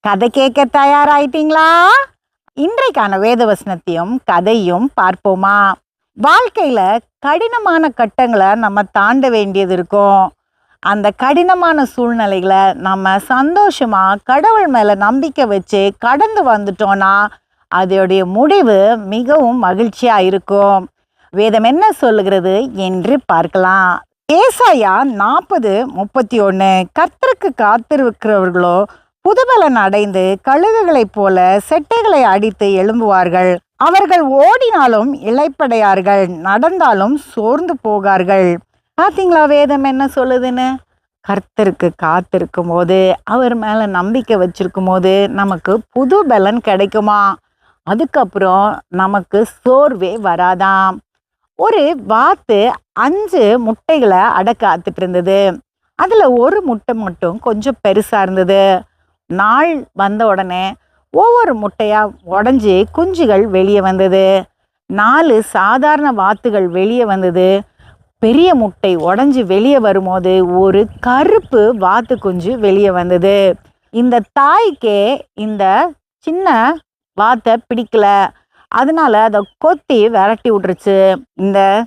கதை கேட்க தயாராயிட்டீங்களா? இன்றைக்கான வேதவசனத்தையும் கதையும் பார்ப்போமா? வாழ்க்கையில கடினமான கட்டங்களை நம்ம தாண்ட வேண்டியது இருக்கும். அந்த கடினமான சூழ்நிலைகளை நம்ம சந்தோஷமா கடவுள் மேல நம்பிக்கை வச்சு கடந்து வந்துட்டோம்னா அதோடைய முடிவு மிகவும் மகிழ்ச்சியா இருக்கும். வேதம் என்ன சொல்லுகிறது என்று பார்க்கலாம். ஏசாயா நாற்பது முப்பத்தி ஒன்று கர்த்தருக்கு காத்திருக்கிறவர்களோ புதுபலன் அடைந்து கழுகுகளைப் போல செட்டைகளை அடித்து எழும்புவார்கள். அவர்கள் ஓடினாலும் இளைப்படையார்கள் நடந்தாலும் சோர்ந்து போகார்கள். பார்த்தீங்களா வேதம் என்ன சொல்லுதுன்னு? கர்த்தருக்கு காத்திருக்கும் போது அவர் மேலே நம்பிக்கை வச்சிருக்கும் போது நமக்கு புது பலன் கிடைக்குமா? அதுக்கப்புறம் நமக்கு சோர்வே வராதாம். ஒரு வாத்து அஞ்சு முட்டைகளை அடக்காத்துட்டு இருந்தது. அதில் ஒரு முட்டை மட்டும் கொஞ்சம் பெருசாக இருந்தது. நாள் வந்த உடனே ஒவ்வொரு முட்டையாக உடஞ்சி குஞ்சுகள் வெளியே வந்தது. நாலு சாதாரண வாத்துகள் வெளியே வந்தது. பெரிய முட்டை உடஞ்சி வெளியே வரும்போது ஒரு கருப்பு வாத்து குஞ்சு வெளியே வந்தது. இந்த தாய்க்கே இந்த சின்ன வாத்தை பிடிக்கல. அதனால அதை கொத்தி விரட்டி விட்டுருச்சு. இந்த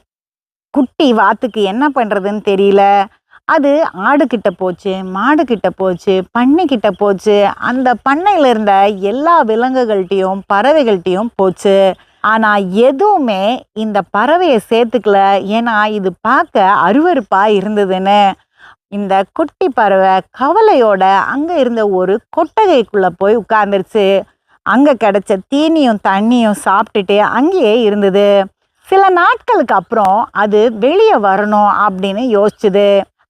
குட்டி வாத்துக்கு என்ன பண்ணுறதுன்னு தெரியல. அது ஆடுக்கிட்ட போச்சு மாடு கிட்ட போச்சு பண்ணை போச்சு. அந்த பண்ணையில் இருந்த எல்லா விலங்குகள்கிட்டையும் பறவைகள்கிட்டையும் போச்சு. ஆனால் எதுவுமே இந்த பறவையை சேர்த்துக்கல. ஏன்னா இது பார்க்க அருவறுப்பாக இருந்ததுன்னு. இந்த குட்டி பறவை கவலையோட அங்கே இருந்த ஒரு கொட்டகைக்குள்ளே போய் உட்காந்துருச்சு அங்கே கிடைச்ச தீனியும் தண்ணியும் சாப்பிட்டுட்டு அங்கேயே இருந்தது. சில நாட்களுக்கு அப்புறம் அது வெளியே வரணும் அப்படின்னு யோசிச்சுது.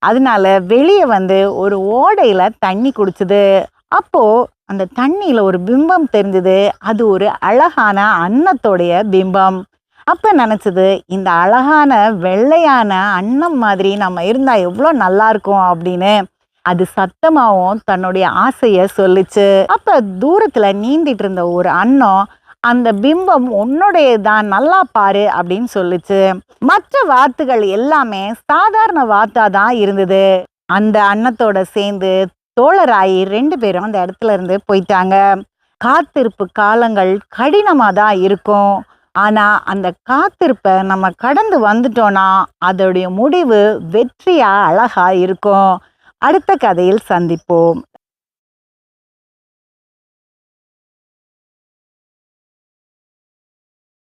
அதனால வெளியே வந்து ஒரு ஓடையில் தண்ணி குடிச்சது. அப்போது அந்த தண்ணியில் ஒரு பிம்பம் தெரிஞ்சது. அது ஒரு அழகான அன்னத்தோடைய பிம்பம். அப்போ நினச்சது இந்த அழகான வெள்ளையான அன்னம் மாதிரி நம்ம இருந்தால் எவ்வளோ நல்லா இருக்கும் அப்படின்னு. அது சத்தமாகவும் தன்னுடைய ஆசையை சொல்லிச்சு. அப்போ தூரத்தில் நீந்திட்டு இருந்த ஒரு அன்னம் அந்த பிம்பம் உன்னுடையதான் நல்லா பாரு அப்படின்னு சொல்லுச்சு. மற்ற வாத்துகள் எல்லாமே சாதாரண வாத்தா தான் இருந்தது. அந்த அன்னத்தோட சேர்ந்து தோழராயி ரெண்டு பேரும் அந்த இடத்துல இருந்து போயிட்டாங்க. காத்திருப்பு காலங்கள் கடினமா தான் இருக்கும். ஆனா அந்த காத்திருப்பை நம்ம கடந்து வந்துட்டோம்னா அதோடைய முடிவு வெற்றியா அழகா இருக்கும். அடுத்த கதையில் சந்திப்போம்.